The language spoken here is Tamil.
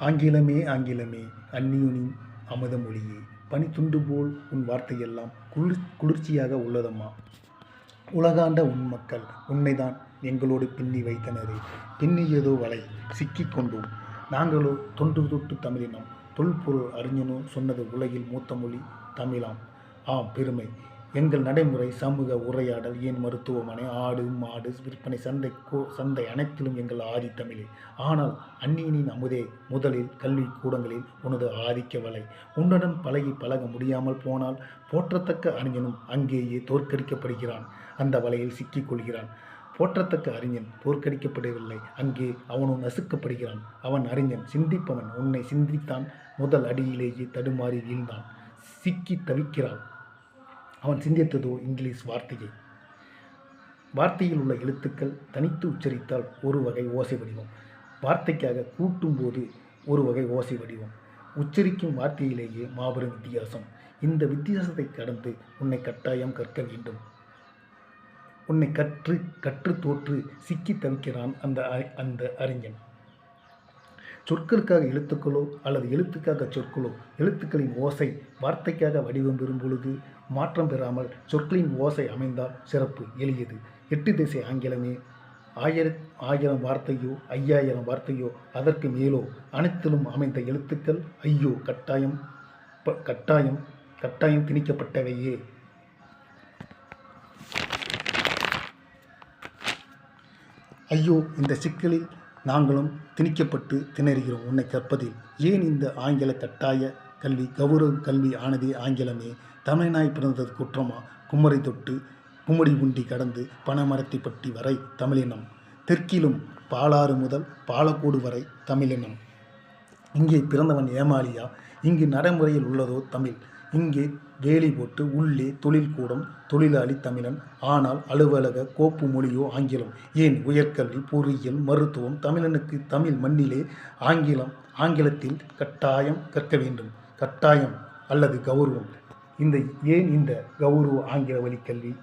ஆங்கிலமே ஆங்கிலமே அந்நியுனின் அமுதமொழியே பனித்துண்டு போல் உன் வார்த்தையெல்லாம் குளிர் குளிர்ச்சியாக உள்ளதம்மா. உலகாண்ட உன் மக்கள் உன்னைதான் எங்களோடு பின்னி வைத்தனரே. பின்னியதோ வலை சிக்கிக் கொண்டோம். நாங்களோ தொன்று தொட்டு தமிழினம். தொல்பொருள் அறிஞனோ சொன்னது உலகில் மூத்த மொழி தமிழாம். ஆம் பெருமை. எங்கள் நடைமுறை சமூக உரையாடல் ஏன் மருத்துவமனை ஆடு மாடு விற்பனை சந்தை கோ சந்தை அனைத்திலும் எங்கள் ஆதி தமிழே. ஆனால் அந்நியனின் அமுதே முதலில் கல்வி கூடங்களில் உனது ஆதிக்க வலை. உன்னுடன் பழகி பழக முடியாமல் போனால் போற்றத்தக்க அறிஞனும் அங்கேயே தோற்கடிக்கப்படுகிறான். அந்த வலையில் சிக்கிக் கொள்கிறான். போற்றத்தக்க அறிஞன் தோற்கடிக்கப்படவில்லை. அங்கே அவனும் நசுக்கப்படுகிறான். அவன் அறிஞன் சிந்திப்பவன். உன்னை சிந்தித்தான். முதல் அடியிலேயே தடுமாறி வீழ்ந்தான். சிக்கி தவிக்கிறான் அவன் சிந்தித்ததோ இங்கிலீஷ் வார்த்தையை. வார்த்தையில் உள்ள எழுத்துக்கள் தனித்து உச்சரித்தால் ஒரு வகை ஓசை வடிவம். வார்த்தைக்காக கூட்டும்போது ஒரு வகை ஓசை வடிவம். உச்சரிக்கும் வார்த்தையிலேயே மாபெரும் வித்தியாசம். இந்த வித்தியாசத்தை கடந்து உன்னை கட்டாயம் கற்க வேண்டும். உன்னை கற்று கற்று தோற்று சிக்கி தவிக்கிறான் அந்த அந்த அறிஞன். சொற்களுக்காக எழுத்துக்களோ அல்லது எழுத்துக்காக சொற்களோ எழுத்துக்களின் ஓசை வார்த்தைக்காக வடிவம் பெறும் பொழுது மாற்றம் பெறாமல் சொற்களின் ஓசை அமைந்தால் சிறப்பு எளியது. எட்டு திசை ஆங்கிலமே. ஆயிர ஆயிரம் வார்த்தையோ ஐயாயிரம் வார்த்தையோ அதற்கு மேலோ அனைத்திலும் அமைந்த எழுத்துக்கள் ஐயோ கட்டாயம் கட்டாயம் கட்டாயம் திணிக்கப்பட்டவையே. ஐயோ இந்த சிக்கலில் நாங்களும் திணிக்கப்பட்டு திணறுகிறோம் உன்னை கற்பதில். ஏன் இந்த ஆங்கில கட்டாய கல்வி கௌரவ கல்வி ஆனதே ஆங்கிலமே? தமிழ்நாய் பிறந்தது குற்றமா? குமரை தொட்டு குமடி உண்டி கடந்து பனைமரத்தை பட்டி வரை தமிழினம். தெற்கிலும் பாலாறு முதல் பாலக்கோடு வரை தமிழினம். இங்கே பிறந்தவன் ஏமாளியா? இங்கு நடைமுறையில் உள்ளதோ தமிழ். இங்கே வேலி போட்டு உள்ளே தொழில்கூடம் தொழிலாளி தமிழன். ஆனால் அலுவலக கோப்பு மொழியோ ஆங்கிலம். ஏன் உயர்கல்வி பொறியியல் மருத்துவம் தமிழனுக்கு தமிழ் மண்ணிலே ஆங்கிலம் ஆங்கிலத்தில் கட்டாயம் கற்க வேண்டும். கட்டாயம் அல்லது கௌரவம். இந்த ஏன் இந்த கௌரவ ஆங்கில வழி கல்வி